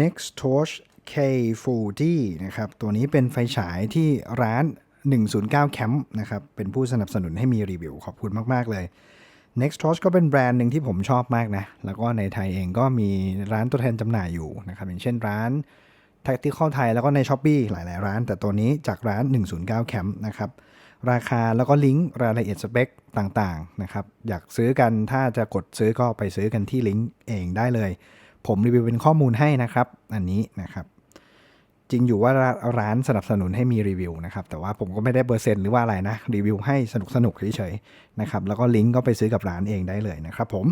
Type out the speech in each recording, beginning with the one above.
Next Torch K40 นะครับ ตัวนี้เป็นไฟฉายที่ร้าน 109 Camp นะครับ เป็นผู้สนับสนุนให้มีรีวิว ขอบคุณมาก ๆ เลย Next Torch ก็เป็นแบรนด์หนึ่งที่ผมชอบมากนะ แล้วก็ในไทยเองก็มีร้านตัวแทนจำหน่ายอยู่นะครับ อย่างเช่นร้าน Tactical ไทยแล้วก็ใน s h อ p e e หลาย ๆ ร้าน แต่ตัวนี้จากร้าน 109 Camp นะครับ ราคาแล้วก็ลิงก์รายละเอียดสเปคต่าง ๆ นะครับ อยากซื้อกันถ้าจะกดซื้อก็ไปซื้อกันที่ลิงก์เองได้เลย ผมรีวิวเป็นข้อมูลให้นะครับ อันนี้นะครับ จริงอยู่ว่าร้านสนับสนุนให้มีรีวิวนะครับ แต่ว่าผมก็ไม่ได้เปอร์เซ็นต์หรือว่าอะไรนะ รีวิวให้สนุกสนุกเฉยๆนะครับ แล้วก็ลิงก์ก็ไปซื้อกับร้านเองได้เลยนะครับผม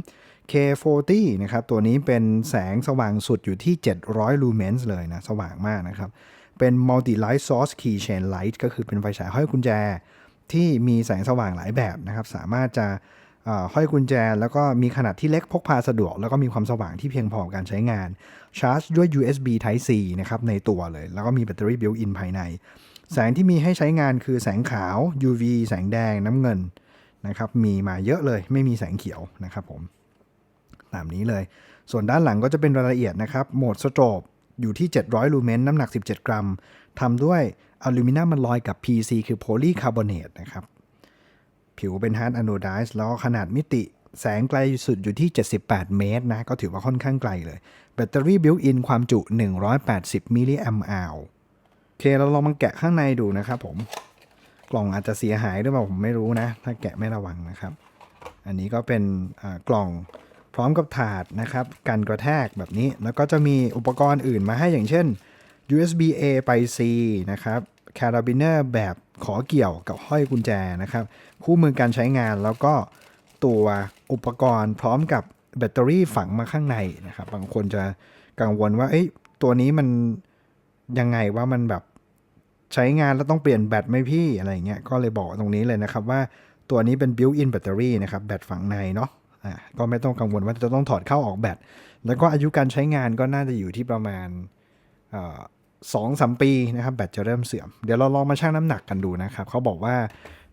K40 นะครับ ตัวนี้เป็นแสงสว่างสุดอยู่ที่ 700 lumens เลยนะ สว่างมากนะครับ เป็น multi light source keychain light ก็คือเป็นไฟฉายห้อยกุญแจ ที่มีแสงสว่างหลายแบบนะครับ สามารถจะ ห้อยกุญแจ แล้วก็มีขนาดที่เล็กพกพาสะดวก แล้วก็มีความสว่างที่เพียงพอกับการใช้งานชาร์จด้วย USB Type C นะครับในตัวเลย แล้วก็มีแบตเตอรี่ built-in ภายใน แสงที่มีให้ใช้งานคือแสงขาว UV แสงแดงน้ำเงินนะครับมีมาเยอะเลยไม่มีแสงเขียวนะครับผมตามนี้เลย ส่วนด้านหลังก็จะเป็นรายละเอียดนะครับ โหมดสโตรบอยู่ที่ 700 ลูเมน น้ำหนัก 17 กรัม ทำด้วยอลูมิเนียมมันลอยกับ PC คือโพลีคาร์บอเนตนะครับ ผิวเป็นฮาร์ดอะโนไดซ์แล้วก็ขนาดมิติแสงไกลสุดอยู่ที่ 78 เมตรนะ ก็ถือว่าค่อนข้างไกลเลย แบตเตอรี่บิวอินความจุ 180 มิลลิแอมป์อาวโอเค เราลองมาแกะข้างในดูนะครับผม กล่องอาจจะเสียหายหรือเปล่าผมไม่รู้นะ ถ้าแกะไม่ระวังนะครับ อันนี้ก็เป็นกล่องพร้อมกับถาดนะครับ กันกระแทกแบบนี้ แล้วก็จะมีอุปกรณ์อื่นมาให้อย่างเช่น USB A ไป C นะครับ Carabiner แบบขอเกี่ยวกับห้อยกุญแจนะครับ คู่มือการใช้งานแล้วก็ตัวอุปกรณ์พร้อมกับแบตเตอรี่ฝังมาข้างในนะครับ บางคนจะกังวลว่าเอ้ยตัวนี้มันยังไงว่ามันแบบใช้งานแล้วต้องเปลี่ยนแบตไหมพี่อะไรเงี้ยก็เลยบอกตรงนี้เลยนะครับว่าตัวนี้เป็น built-in battery นะครับแบตฝังในเนาะอ่าก็ไม่ต้องกังวลว่าจะต้องถอดเข้าออกแบตแล้วก็อายุการใช้งานก็น่าจะอยู่ที่ประมาณ สองสามปีนะครับแบตจะเริ่มเสื่อม เดี๋ยวเราลองมาชั่งน้ำหนักกันดูนะครับเขาบอกว่า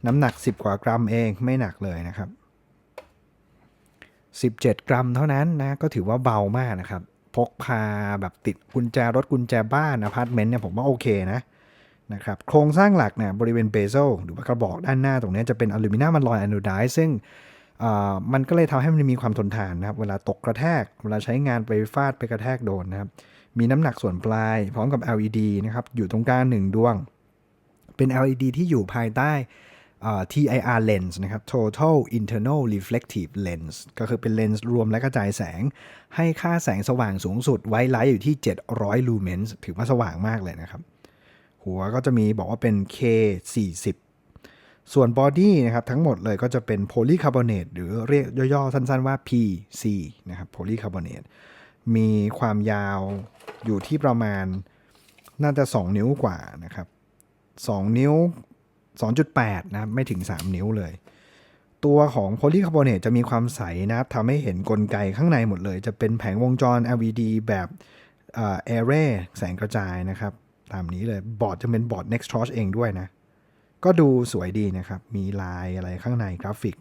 น้ำหนัก 10 กว่ากรัมเองไม่หนักเลยนะครับ 17 กรัมเท่านั้นนะก็ถือว่าเบามากนะครับ พกพาแบบติดกุญแจรถกุญแจบ้านอพาร์ตเมนต์เนี่ยผมว่าโอเคนะนะครับโครงสร้างหลักเนี่ยบริเวณเบโซลหรือว่ากระบอกด้านหน้าตรงนี้จะเป็นอลูมิเนียมมันลอยอะโนไดซ์ซึ่งมันก็เลยทำให้มันมีความทนทานนะครับ เวลาตกกระแทก เวลาใช้งานไปฟาดไปกระแทกโดนนะครับ มีน้ำหนักส่วนปลาย พร้อมกับ LED นะครับ อยู่ตรงกลางหนึ่งดวง เป็น LED ที่อยู่ภายใต้ TIR lens นะครับ Total Internal Reflective Lens ก็คือเป็นเลนส์รวมและกระจายแสง ให้ค่าแสงสว่างสูงสุดไว้ไลท์อยู่ที่ 700ลูเมนส์ถือว่าสว่างมากเลยนะครับ หัวก็จะมีบอกว่าเป็น K40 ส่วนบอดี้นะครับทั้งหมดเลยก็จะเป็นโพลีคาร์บอเนตหรือเรียกย่อๆ สั้นๆว่า PC นะครับโพลีคาร์บอเนต มีความยาวอยู่ที่ประมาณน่าจะ 2 นิ้วกว่านะครับ 2 นิ้ว 2.8 นะครับไม่ถึง 3 นิ้วเลย ตัวของโพลีคาร์บอเนตจะมีความใสนะครับทำให้เห็นกลไกข้างในหมดเลย จะเป็นแผงวงจร LED แบบเอ่อ array แสงกระจายนะครับ ตามนี้เลยบอร์ดจะเป็นบอร์ด Next Torch เองด้วยนะ ก็ดูสวยดีนะครับ มีลายอะไรข้างในกราฟิก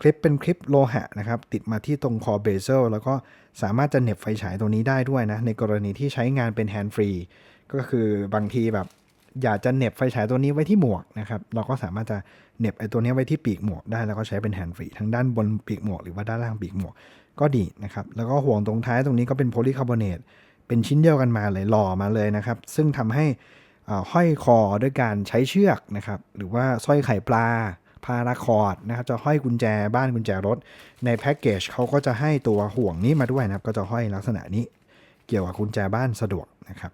คลิปเป็นคลิปโลหะนะครับ ติดมาที่ตรงคอเบเซลแล้วก็สามารถจะเหน็บไฟฉายตรงนี้ได้ด้วยนะ ในกรณีที่ใช้งานเป็นแฮนด์ฟรีก็คือบางทีแบบอยากจะเหน็บไฟฉายตัวนี้ไว้ที่หมวกนะครับ เราก็สามารถจะเหน็บไอ้ตัวนี้ไว้ที่ปีกหมวกได้ แล้วก็ใช้เป็นแฮนด์ฟรีทั้งด้านบนปีกหมวกหรือว่าด้านล่างปีกหมวกก็ดีนะครับ แล้วก็ห่วงตรงท้ายตรงนี้ก็เป็นโพลีคาร์บอเนตเป็นชิ้นเดียวกันมาเลยหล่อมาเลยนะครับ ซึ่งทำให้ห้อยคอด้วยการใช้เชือกนะครับ หรือว่าสร้อยไข่ปลา พาราคอร์ดนะครับจะห้อยกุญแจบ้านกุญแจรถ ในแพ็กเกจเขาก็จะให้ตัวห่วงนี้มาด้วยนะครับ ก็จะห้อยลักษณะนี้เกี่ยวกับกุญแจบ้านสะดวกนะครับ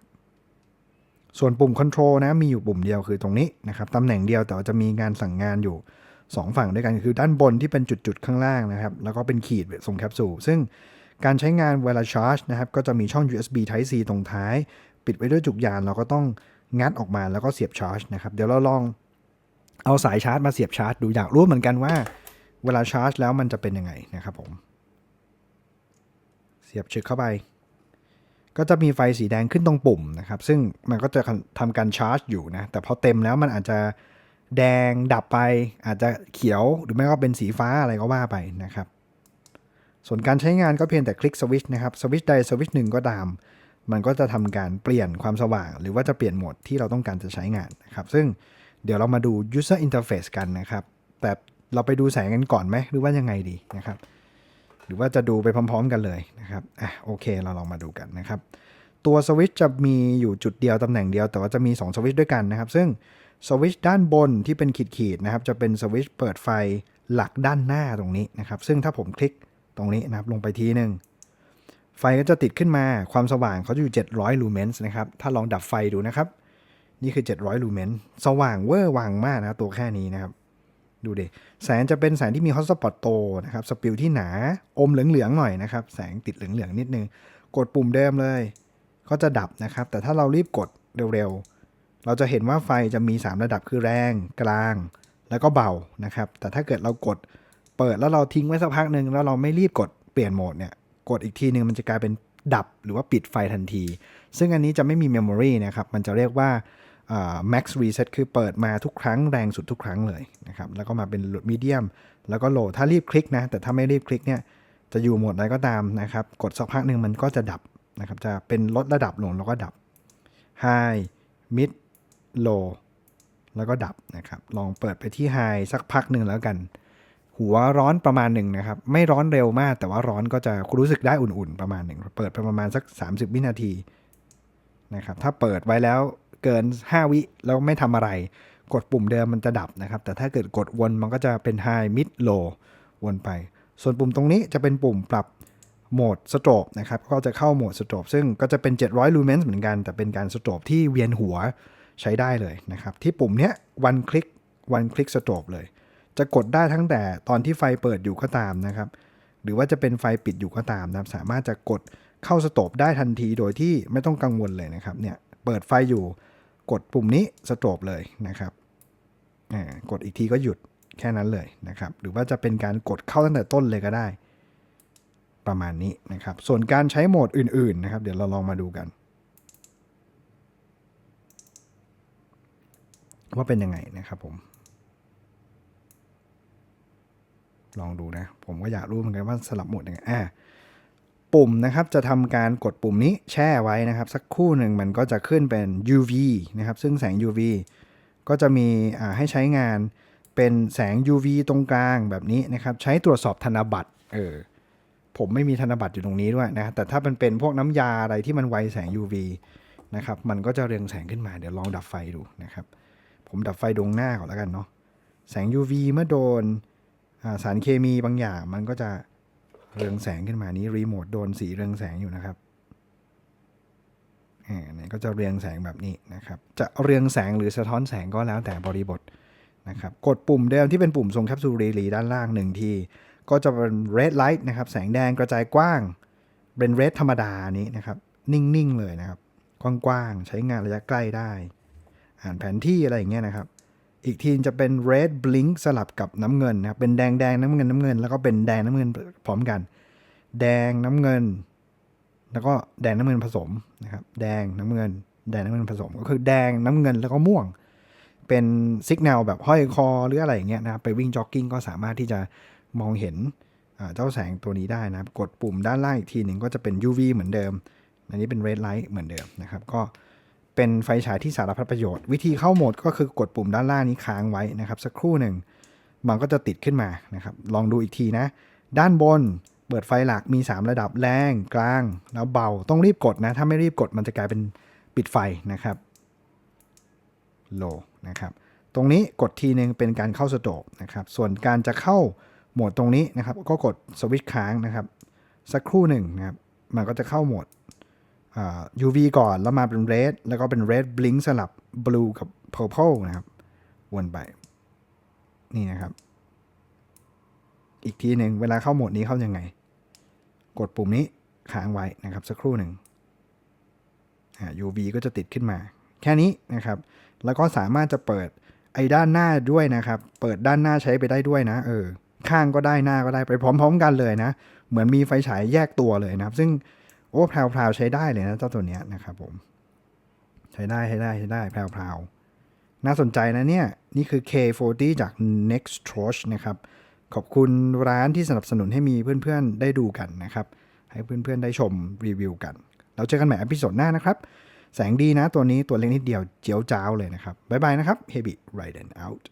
ส่วนปุ่มคอนโทรลนะมีอยู่ปุ่มเดียวคือตรงนี้นะครับตำแหน่งเดียวแต่ว่าจะมีงานสั่งงานอยู่ 2 ฝั่งด้วยกันคือด้านบนที่เป็นจุดๆข้างล่างนะครับ แล้วก็เป็นขีดส่งแคปซูลซึ่งการใช้งานเวลาชาร์จนะครับก็จะมีช่อง USB Type C ตรงท้าย ปิดไว้ด้วยจุกยานเราก็ต้องงัดออกมาแล้วก็เสียบชาร์จนะครับ เดี๋ยวเราลอง เอาสายชาร์จมาเสียบชาร์จดูอยากรู้เหมือนกันว่า เวลาชาร์จแล้วมันจะเป็นยังไงนะครับผม เสียบชึกเข้าไป ก็จะมีไฟสีแดงขึ้นตรงปุ่มนะครับ ซึ่งมันก็จะทำการชาร์จอยู่นะ แต่พอเต็มแล้วมันอาจจะแดงดับไป อาจจะเขียวหรือไม่ก็เป็นสีฟ้าอะไรก็ว่าไปนะครับ ส่วนการใช้งานก็เพียงแต่คลิกสวิตช์นะครับสวิตช์ใดสวิตช์หนึ่งก็ตามมันก็จะทำการเปลี่ยนความสว่าง หรือว่าจะเปลี่ยนโหมดที่เราต้องการจะใช้งานนะครับ ซึ่ง เดี๋ยวเรามาดู user interface กันนะครับ แต่เราไปดูแสงกันก่อนไหมหรือว่ายังไงดีนะครับ หรือว่าจะดูไปพร้อม ๆ กันเลยนะครับอะโอเคเราลองมาดูกันนะครับ ตัวสวิตช์จะมีอยู่จุดเดียวตำแหน่งเดียว แต่ว่าจะมี 2 สวิตช์ด้วยกันนะครับ ซึ่งสวิตช์ด้านบนที่เป็นขีดๆนะครับ จะเป็นสวิตช์เปิดไฟหลักด้านหน้าตรงนี้นะครับ ซึ่งถ้าผมคลิกตรงนี้นะครับลงไปทีหนึ่งไฟก็จะติดขึ้นมาความสว่างเขาจะอยู่ 700 ลูเมนส์นะครับ ถ้าลองดับไฟดูนะครับ นี่คือ 700 ลูเมน สว่างเวอร์วังมากนะครับตัวแค่นี้นะครับ ดูดิแสงจะเป็นแสงที่มีฮอตสปอตโตนะครับสปิลที่หนาอมเหลืองๆหน่อยนะครับ แสงติดเหลืองๆนิดนึง กดปุ่มเดิมเลย ก็จะดับนะครับ แต่ถ้าเรารีบกดเร็วๆ เราจะเห็นว่าไฟจะมี 3 ระดับคือแรงกลาง แล้วก็เบานะครับ แต่ถ้าเกิดเรากดเปิดแล้วเราทิ้งไว้สักพักหนึ่งแล้วเราไม่รีบกดเปลี่ยนโหมดเนี่ยกดอีกทีหนึ่งมันจะกลายเป็นดับหรือว่าปิดไฟทันที ซึ่งอันนี้จะไม่มีเมมโมรีนะครับ มันจะเรียกว่า max reset คือเปิดมาทุกครั้งแรงสุดทุกครั้งเลยนะครับ แล้วก็มาเป็น medium แล้วก็ low ถ้ารีบคลิกนะ แต่ถ้าไม่รีบคลิกเนี่ย จะอยู่หมดอะไรก็ตามนะครับ กดสักพักหนึ่งมันก็จะดับนะครับ จะเป็นลดระดับลงแล้วก็ดับ high mid low แล้วก็ดับนะครับ ลองเปิดไปที่ high สักพักหนึ่งแล้วกัน หัวร้อนประมาณหนึ่งนะครับ ไม่ร้อนเร็วมาก แต่ว่าร้อนก็จะรู้สึกได้อุ่นๆ ประมาณหนึ่ง เปิดไปประมาณสัก 30 วินาทีนะครับ ถ้าเปิดไว้แล้ว เกิน 5 วิแล้วไม่ทำอะไร กดปุ่มเดิมมันจะดับนะครับ แต่ถ้าเกิดกดวนมันก็จะเป็น high mid low วนไป ส่วนปุ่มตรงนี้จะเป็นปุ่มปรับโหมดสโตรบนะครับ ก็จะเข้าโหมดสโตรบซึ่งก็จะเป็น 700 ลูเมนส์เหมือนกัน แต่เป็นการสโตรบที่เวียนหัวใช้ได้เลยนะครับ ที่ปุ่มเนี้ย one click one click สโตรบเลย จะกดได้ทั้งแต่ตอนที่ไฟเปิดอยู่ก็ตามนะครับ หรือว่าจะเป็นไฟปิดอยู่ก็ตามนะครับ สามารถจะกดเข้าสโตรบได้ทันทีโดยที่ไม่ต้องกังวลเลยนะครับ เนี่ย เปิดไฟอยู่ กดปุ่มนี้สโตรบเลยนะครับอ่กดอีกทีก็หยุดแค่นั้นเลยนะครับ หรือว่าจะเป็นการกดเข้าตั้งแต่ต้นเลยก็ได้ ประมาณนี้นะครับ ส่วนการใช้โหมดอื่น ๆ นะครับ เดี๋ยวเราลองมาดูกัน ว่าเป็นยังไงนะครับผม ลองดูนะ ผมก็อยากรู้เหมือนกันว่าสลับโหมดยังไงอ่า ปุ่มนะครับจะทำการกดปุ่มนี้แช่ไว้นะครับ สักครู่หนึ่งมันก็จะขึ้นเป็น UV นะครับ ซึ่งแสง UV ก็จะมีให้ใช้งานเป็นแสง UV ตรงกลางแบบนี้นะครับ ใช้ตรวจสอบธนบัตรเออผมไม่มีธนบัตรอยู่ตรงนี้ด้วยนะแต่ถ้ามันเป็นพวกน้ำยาอะไรที่มันไวแสง UV นะครับมันก็จะเรืองแสงขึ้นมาเดี๋ยวลองดับไฟดูนะครับ ผมดับไฟดวงหน้าก่อนแล้วกันเนาะแสง UV เมื่อโดนสารเคมีบางอย่างมันก็จะ เรืองแสงขึ้นมานี้รีโมทโดนสีเรืองแสงอยู่นะครับอ่าเนี่ยก็จะเรืองแสงแบบนี้นะครับ จะเรืองแสงหรือสะท้อนแสงก็แล้วแต่บริบทนะครับกดปุ่มเดิมที่เป็นปุ่มทรงแคปซูลรีลีด้านล่างหนึ่งที ก็จะเป็น red light นะครับ แสงแดงกระจายกว้าง เป็น red ธรรมดานี้นะครับ นิ่ง ๆ เลยนะครับ กว้าง ๆ ใช้งานระยะใกล้ได้ อ่านแผนที่อะไรอย่างเงี้ยนะครับ อีกทีจะเป็น red blink สลับกับน้ำเงินนะครับเป็นแดงแดงน้ำเงินน้ำเงิน แล้วก็เป็นแดงน้ำเงินพร้อมกัน แดงน้ำเงิน แล้วก็แดงน้ำเงินผสมนะครับแดงน้ำเงิน แดงน้ำเงินผสม ก็คือแดงน้ำเงินแล้วก็ม่วง เป็นสัญญาณแบบห้อยคอหรืออะไรอย่างเงี้ยนะครับไปวิ่งจ็อกกิ้งก็สามารถที่จะมองเห็นเจ้าแสงตัวนี้ได้นะครับกดปุ่มด้านล่างอีกทีหนึ่งก็จะเป็น UV เหมือนเดิม อันนี้เป็น red light เหมือนเดิมนะครับ ก็ เป็นไฟฉายที่สารพัดประโยชน์ วิธีเข้าโหมดก็คือกดปุ่มด้านล่างนี้ค้างไว้นะครับ สักครู่หนึ่ง มันก็จะติดขึ้นมานะครับ ลองดูอีกทีนะ ด้านบนเปิดไฟหลักมี 3 ระดับแรงกลาง แล้วเบาต้องรีบกดนะ ถ้าไม่รีบกดมันจะกลายเป็นปิดไฟนะครับ low นะครับตรงนี้กดทีนึงเป็นการเข้าสโตกนะครับ ส่วนการจะเข้าโหมดตรงนี้นะครับ ก็กดสวิตช์ค้างนะครับ สักครู่หนึ่งนะครับ มันก็จะเข้าโหมด UV ก่อนแล้วมาเป็น red แล้วก็เป็น red blink สลับ blue กับ purple นะครับ วนไป นี่นะครับ อีกทีหนึ่งเวลาเข้าโหมดนี้เข้ายังไง กดปุ่มนี้ค้างไว้นะครับ สักครู่หนึ่ง UV ก็จะติดขึ้นมา แค่นี้นะครับ แล้วก็สามารถจะเปิดไอ้ด้านหน้าด้วยนะครับ เปิดด้านหน้าใช้ไปได้ด้วยนะ เออ ข้างก็ได้หน้าก็ได้ไปพร้อม ๆ กันเลยนะ เหมือนมีไฟฉายแยกตัวเลยนะครับ ซึ่ง โอ้แพรวๆใช้ได้เลยนะเจ้าตัวเนี้ยนะครับผม ใช้ได้ใช้ได้ใช้ได้แพรวๆน่าสนใจนะเนี่ย นี่คือ K40 จาก Next Torch นะครับ ขอบคุณร้านที่สนับสนุนให้มีเพื่อนๆได้ดูกันนะครับ ให้เพื่อนๆได้ชมรีวิวกัน เราเจอกันใหม่อพิโซดหน้านะครับ แสงดีนะตัวนี้ตัวเล็กนิดเดียวเจียวจ้าวเลยนะครับบ๊ายบายนะครับ Heavy Ride and Out